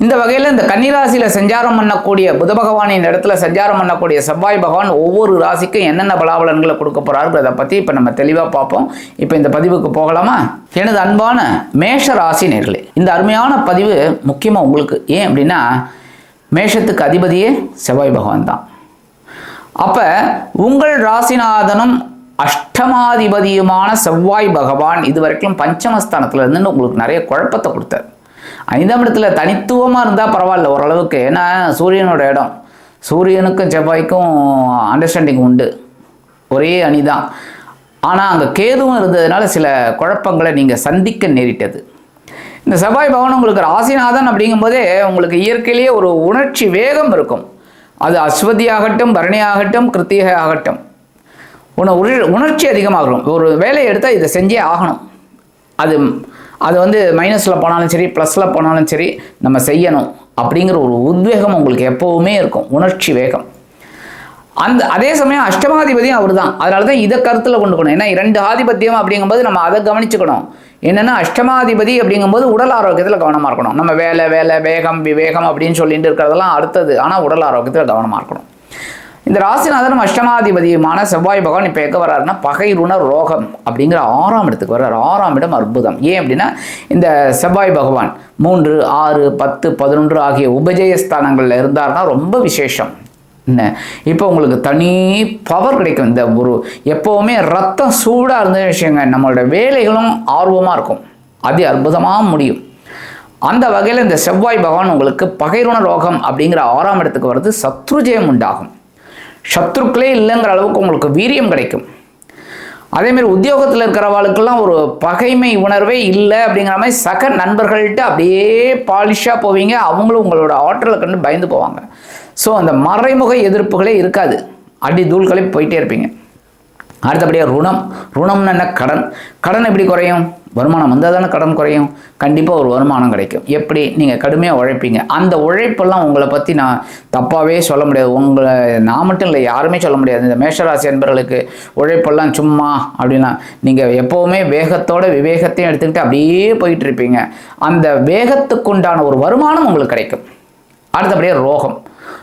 இந்த வகையில் இந்த கன்னிராசியில் சஞ்சாரம் பண்ணக்கூடிய புத பகவானின் இடத்துல சஞ்சாரம் பண்ணக்கூடிய செவ்வாய் பகவான் ஒவ்வொரு ராசிக்கும் என்னென்ன பலாபலன்களை கொடுக்க போகிறாருங்கிறத பற்றி இப்போ நம்ம தெளிவாக பார்ப்போம். இப்போ இந்த பதிவுக்கு போகலாமா? எனது அன்பான மேஷ ராசி நேர்களே இந்த அருமையான பதிவு முக்கியமாக உங்களுக்கு ஏன் அப்படின்னா மேஷத்துக்கு அதிபதியே செவ்வாய் பகவான் தான். அப்போ உங்கள் ராசிநாதனும் அஷ்டமாதிபதியுமான செவ்வாய் பகவான் இது வரைக்கும் பஞ்சமஸ்தானத்தில் இருந்து உங்களுக்கு நிறைய குழப்பத்தை கொடுத்தார். ஐந்தாம் இடத்துல தனித்துவமாக இருந்தால் பரவாயில்ல ஓரளவுக்கு. ஏன்னா சூரியனோட இடம். சூரியனுக்கும் செவ்வாய்க்கும் அண்டர்ஸ்டாண்டிங் உண்டு. ஒரே அணி தான் ஆனால் அங்கே கேதுவும் இருந்ததுனால சில குழப்பங்களை நீங்கள் சந்திக்க நேரிட்டது. இந்த செவ்வாய் பவன் உங்களுக்கு ராசிநாதன் அப்படிங்கும்போதே உங்களுக்கு இயற்கையிலேயே ஒரு உணர்ச்சி வேகம் இருக்கும். அது அஸ்வதியாகட்டும் பரணியாகட்டும் பரணி ஆகட்டும் கிருத்திகை ஆகட்டும். உன உணர்ச்சி அதிகமாகும். ஒரு வேலையை எடுத்தால் இதை செஞ்சே ஆகணும். அது அது வந்து மைனஸில் போனாலும் சரி ப்ளஸில் போனாலும் சரி நம்ம செய்யணும் அப்படிங்கிற ஒரு உத்வேகம் உங்களுக்கு எப்போவுமே இருக்கும். உணர்ச்சி வேகம். அந்த அதே சமயம் அஷ்டமாதிபதியும் அவர் தான் அதனால தான் இதை கருத்தில் கொண்டு போகணும். ஏன்னா இரண்டு ஆதிபத்தியம் அப்படிங்கும்போது நம்ம அதை கவனிச்சுக்கணும். என்னென்னா அஷ்டமாதிபதி அப்படிங்கும்போது உடல் ஆரோக்கியத்தில் கவனமாக இருக்கணும். நம்ம வேலை வேலை வேகம் விவேகம் அப்படின்னு சொல்லிட்டு இருக்கிறதெல்லாம் அடுத்தது. ஆனால் உடல் ஆரோக்கியத்தில் கவனமாக இருக்கணும். இந்த ராசிநாதனும் அஷ்டமாதிபதியுமான செவ்வாய் பகவான் இப்போ எங்கே வர்றாருன்னா பகைருண ரோகம் அப்படிங்கிற ஆறாம் இடத்துக்கு வர்றார். ஆறாம் இடம் அற்புதம். ஏன் அப்படின்னா இந்த செவ்வாய் பகவான் மூன்று ஆறு பத்து பதினொன்று ஆகிய உபஜயஸ்தானங்களில் இருந்தார்னா ரொம்ப விசேஷம். என்ன? இப்போ உங்களுக்கு தனி பவர் கிடைக்கும். இந்த ஒரு எப்போவுமே ரத்தம் சூடாக இருந்த விஷயங்க நம்மளோட வேலைகளும் ஆர்வமாக இருக்கும். அது அற்புதமாக முடியும். அந்த வகையில் இந்த செவ்வாய் பகவான் உங்களுக்கு பகைருண ரோகம் அப்படிங்கிற ஆறாம் இடத்துக்கு வர்றது சத்ருஜயம் உண்டாகும். சத்ருக்களே இல்லைங்கிற அளவுக்கு உங்களுக்கு வீரியம் கிடைக்கும். அதேமாரி உத்தியோகத்தில் இருக்கிறவாளுக்கெல்லாம் ஒரு பகைமை உணர்வே இல்லை அப்படிங்கிற மாதிரி சக நண்பர்கள்ட்ட அப்படியே பாலிஷாக போவீங்க. அவங்களும் உங்களோட ஆற்றலை கண்டு பயந்து போவாங்க. ஸோ அந்த மறைமுக எதிர்ப்புகளே இருக்காது. அடி தூள்களே போயிட்டே இருப்பீங்க. அடுத்தபடியாக ருணம். ருணம்னு என்ன? கடன். கடன் எப்படி குறையும்? வருமானம் வந்தால் தானே கடன் குறையும். கண்டிப்பாக ஒரு வருமானம் கிடைக்கும். எப்படி? நீங்கள் கடுமையாக உழைப்பீங்க. அந்த உழைப்பெல்லாம் உங்களை பற்றி நான் தப்பாகவே சொல்ல முடியாது. உங்களை நான் மட்டும் இல்லை யாருமே சொல்ல முடியாது. இந்த மேஷராசி என்பவர்களுக்கு உழைப்பெல்லாம் சும்மா அப்படின்னா நீங்கள் எப்போவுமே வேகத்தோட விவேகத்தையும் எடுத்துக்கிட்டு அப்படியே போயிட்டு இருப்பீங்க. அந்த வேகத்துக்குண்டான ஒரு வருமானம் உங்களுக்கு கிடைக்கும். அடுத்தபடியாக ரோகம்.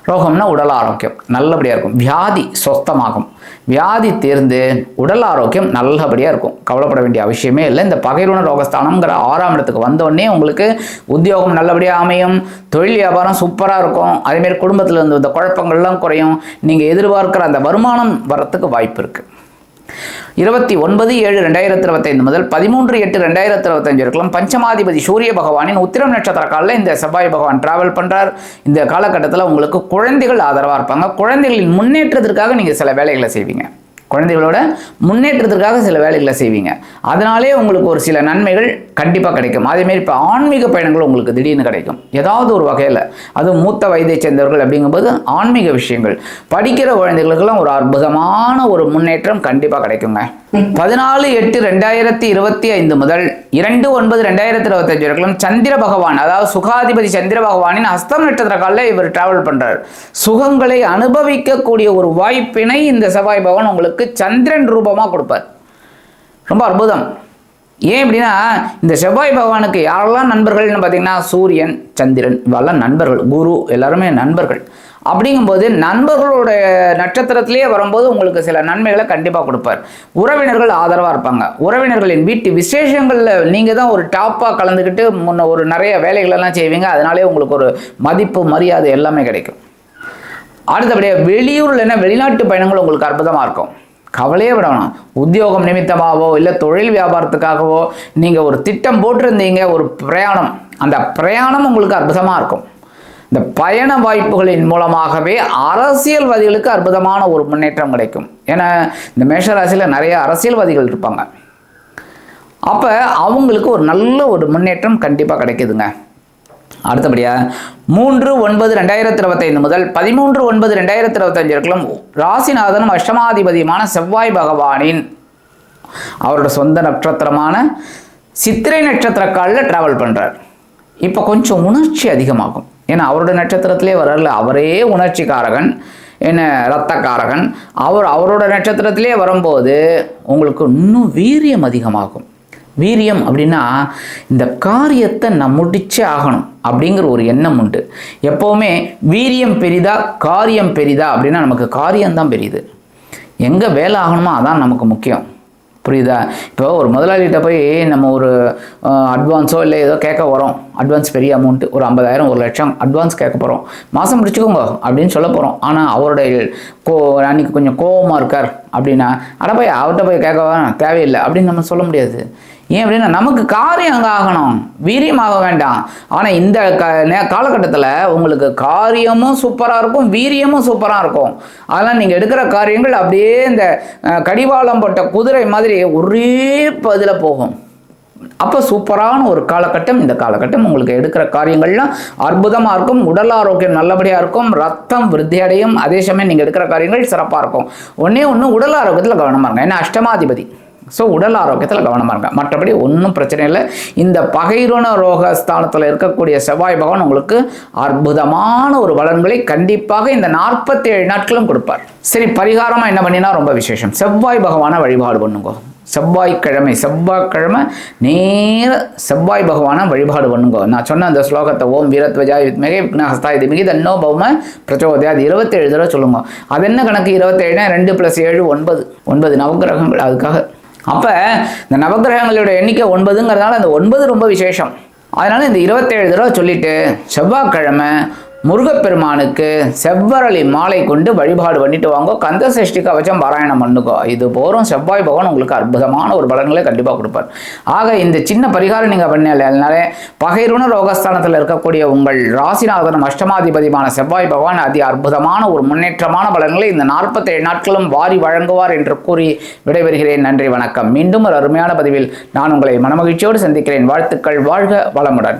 ரோகம்னா உடல் ஆரோக்கியம் நல்லபடியாக இருக்கும். வியாதி சொஸ்தமாகும். வியாதி தேர்ந்து உடல் ஆரோக்கியம் நல்லபடியாக இருக்கும். கவலைப்பட வேண்டிய அவசியமே இல்லை. இந்த பகைருண ரோகஸ்தானம்ங்கிற ஆறாம் இடத்துக்கு வந்தோடனே உங்களுக்கு உத்தியோகம் நல்லபடியாக அமையும். தொழில் வியாபாரம் சூப்பராக இருக்கும். அதேமாரி குடும்பத்தில் இருந்து இந்த குழப்பங்கள்லாம் குறையும். நீங்கள் எதிர்பார்க்குற அந்த வருமானம் வரத்துக்கு வாய்ப்பு இருக்குது இருபத்தி ஒன்பது ஏழு ரெண்டாயிரத்தி இருபத்தைந்து முதல் பதிமூன்று எட்டு ரெண்டாயிரத்தி இருபத்தஞ்சு இருக்கலாம் பஞ்சமாதிபதி சூரிய பகவானின் உத்திரம் நட்சத்திர காலில் இந்த செவ்வாய் பகவான் டிராவல் பண்ணுறார் இந்த காலகட்டத்தில் உங்களுக்கு குழந்தைகள் ஆதரவாக இருப்பாங்க. குழந்தைகளின் முன்னேற்றத்திற்காக நீங்கள் சில வேலைகளை செய்வீங்க. குழந்தைகளோட முன்னேற்றத்திற்காக சில வேலைகளை செய்வீங்க. அதனாலே உங்களுக்கு ஒரு சில நன்மைகள் கண்டிப்பாக கிடைக்கும். அதேமாரி இப்போ ஆன்மீக பயணங்கள் உங்களுக்கு திடீர்னு கிடைக்கும். ஏதாவது ஒரு வகையில். அதுவும் மூத்த வயதை சேர்ந்தவர்கள் அப்படிங்கும்போது ஆன்மீக விஷயங்கள். படிக்கிற குழந்தைகளுக்கெல்லாம் ஒரு அற்புதமான ஒரு முன்னேற்றம் கண்டிப்பாக கிடைக்குங்க. பதினாலு எட்டு ரெண்டாயிரத்தி இருபத்தி ஐந்து முதல் இரண்டு ஒன்பது ரெண்டாயிரத்தி இருபத்தஞ்சு வரைக்கும் சந்திர பகவான் அதாவது சுகாதிபதி சந்திர பகவானின் ஹஸ்தம் நட்சத்திர காலில் இவர் டிராவல் பண்ணுறார் சுகங்களை அனுபவிக்கக்கூடிய ஒரு வாய்ப்பினை இந்த செவ்வாய் பகவான் உங்களுக்கு சந்திரன் ரூபமாக கொடுப்பார். ரொம்ப அற்புதம். ஏன் அப்படின்னா இந்த செவ்வாய் பகவானுக்கு யாரெல்லாம் நண்பர்கள்னு பார்த்தீங்கன்னா சூரியன் சந்திரன் இவெல்லாம் நண்பர்கள் குரு எல்லாருமே நண்பர்கள். அப்படிங்கும்போது நண்பர்களோட நட்சத்திரத்திலேயே வரும்போது உங்களுக்கு சில நன்மைகளை கண்டிப்பாக கொடுப்பார். உறவினர்கள் ஆதரவாக இருப்பாங்க. உறவினர்களின் வீட்டு விசேஷங்களில் நீங்கள் தான் ஒரு டாப்பாக கலந்துக்கிட்டு முன்ன ஒரு நிறைய வேலைகளெல்லாம் செய்வீங்க. அதனாலே உங்களுக்கு ஒரு மதிப்பு மரியாதை எல்லாமே கிடைக்கும். அடுத்தபடியாக வெளியூரில் என்ன வெளிநாட்டு பயணங்கள் உங்களுக்கு அற்புதமாக இருக்கும். கவலையே விட வேணாம் உத்தியோகம் நிமித்தமாகவோ இல்லை தொழில் வியாபாரத்துக்காகவோ நீங்கள் ஒரு திட்டம் போட்டிருந்தீங்க ஒரு பிரயாணம். அந்த பிரயாணம் உங்களுக்கு அற்புதமாக இருக்கும். இந்த பயண வாய்ப்புகளின் மூலமாகவே அரசியல்வாதிகளுக்கு அற்புதமான ஒரு முன்னேற்றம் கிடைக்கும். ஏன்னா இந்த மேஷராசியில் நிறைய அரசியல்வாதிகள் இருப்பாங்க. அப்போ அவங்களுக்கு ஒரு நல்ல ஒரு முன்னேற்றம் கண்டிப்பாக கிடைக்குதுங்க. அடுத்தபடியாக மூன்று ஒன்பது ரெண்டாயிரத்தி இருபத்தைந்து முதல் பதிமூன்று ஒன்பது ரெண்டாயிரத்தி இருபத்தஞ்சு இருக்கலாம் ராசிநாதனும் அஷ்டமாதிபதியுமான செவ்வாய் பகவானின் அவரோட சொந்த நட்சத்திரமான சித்திரை நட்சத்திர காலில் ட்ராவல் பண்ணுறார் இப்போ கொஞ்சம் உணர்ச்சி அதிகமாகும். ஏன்னா அவரோட நட்சத்திரத்திலே வரல அவரே உணர்ச்சிக்காரகன் என்ன ரத்தக்காரகன் அவர் அவரோட நட்சத்திரத்திலே வரும்போது உங்களுக்கு இன்னும் வீரியம் அதிகமாகும். வீரியம் அப்படின்னா இந்த காரியத்தை நான் முடிச்சே ஆகணும் அப்படிங்கிற ஒரு எண்ணம் உண்டு. எப்போவுமே வீரியம் பெரிதா காரியம் பெரிதா அப்படின்னா நமக்கு காரியம்தான் பெரியுது. எங்கே வேலை ஆகணுமோ அதான் நமக்கு முக்கியம். புரியுதா? இப்போ ஒரு முதலாளிகிட்ட போய் நம்ம ஒரு அட்வான்ஸோ இல்லை ஏதோ கேட்க வரோம். அட்வான்ஸ் பெரிய அமௌண்ட்டு ஒரு ஐம்பதாயிரம் ஒரு லட்சம் அட்வான்ஸ் கேட்க போகிறோம் மாதம் முடிச்சுக்கோங்க அப்படின்னு சொல்ல போகிறோம் ஆனால் அவருடைய கோ அன்னைக்கு கொஞ்சம் கோவமாக இருக்கார் அப்படின்னா அட போய் அவர்கிட்ட போய் கேட்க தேவையில்லை அப்படின்னு நம்ம சொல்ல முடியாது. ஏன் அப்படின்னா நமக்கு காரியம் அங்கே ஆகணும். வீரியமாக வேண்டாம். ஆனால் இந்த க காலகட்டத்தில் உங்களுக்கு காரியமும் சூப்பராக இருக்கும் வீரியமும் சூப்பராக இருக்கும். அதெல்லாம் நீங்கள் எடுக்கிற காரியங்கள் அப்படியே இந்த கடிவாளம் போட்ட குதிரை மாதிரி ஒரே இதில் போகும். அப்போ சூப்பரான ஒரு காலகட்டம் இந்த காலகட்டம் உங்களுக்கு எடுக்கிற காரியங்கள்லாம் அற்புதமாக இருக்கும் உடல் ஆரோக்கியம் நல்லபடியாக இருக்கும் ரத்தம் விருத்தி அடையும். அதே சமயம் நீங்கள் எடுக்கிற காரியங்கள் சிறப்பாக இருக்கும். ஒன்றே ஒன்று உடல் ஆரோக்கியத்தில் கவனமாக இருக்கும் ஏன்னா அஷ்டமாதிபதி. ஸோ உடல் ஆரோக்கியத்தில் கவனமாக இருங்க. மற்றபடி ஒன்றும் பிரச்சனை இல்லை. இந்த பகைரோன ரோக ஸ்தானத்தில் இருக்கக்கூடிய செவ்வாய் பகவான் உங்களுக்கு அற்புதமான ஒரு பலன்களை கண்டிப்பாக இந்த நாற்பத்தேழு நாட்களும் கொடுப்பார். சரி பரிகாரமாக என்ன பண்ணினா ரொம்ப விசேஷம். செவ்வாய் பகவானை வழிபாடு பண்ணுங்க. செவ்வாய்க்கிழமை செவ்வாய்க்கிழமை நேர செவ்வாய் பகவானை வழிபாடு பண்ணுங்க. நான் சொன்ன அந்த ஸ்லோகத்தை ஓம் வீரத்வஜாய் வித்மகே விக்னஹஸ்தாய் திமிகி தன்னோ பௌம பிரச்சோதயா அது இருபத்தேழு தடவை சொல்லுங்க. அது என்ன கணக்கு? இருபத்தேழுனா ரெண்டு ப்ளஸ் ஏழு ஒன்பது. ஒன்பது நவகிரகங்கள் அதுக்காக அப்போ இந்த நவகிரகங்களோட எண்ணிக்கை ஒன்பதுங்கிறதுனால அந்த ஒன்பது ரொம்ப விசேஷம். அதனால இந்த இருபத்தேழு தடவை சொல்லிட்டு செவ்வாய்க்கிழமை முருகப்பெருமானுக்கு செவ்வரளி மாலை கொண்டு வழிபாடு பண்ணிட்டு வாங்கோ. கந்த சஷ்டி கவச்சம் பாராயணம் பண்ணுக்கோ இது போகிறோம் செவ்வாய் பகவான் உங்களுக்கு அற்புதமான ஒரு பலன்களை கண்டிப்பாக கொடுப்பார். ஆக இந்த சின்ன பரிகாரம் நீங்கள் பண்ணனாலே பகைருண ரோகஸ்தானத்தில் இருக்கக்கூடிய உங்கள் ராசிநாதனும் அஷ்டமாதிபதியான செவ்வாய் பகவான் அதி அற்புதமான ஒரு முன்னேற்றமான பலன்களை இந்த நாற்பத்தேழு நாட்களும் வாரி வழங்குவார் என்று கூறி விடைபெறுகிறேன். நன்றி வணக்கம். மீண்டும் ஒரு அருமையான பதிவில் நான் உங்களை மனமகிழ்ச்சியோடு சந்திக்கிறேன். வாழ்த்துக்கள். வாழ்க வளமுடன்.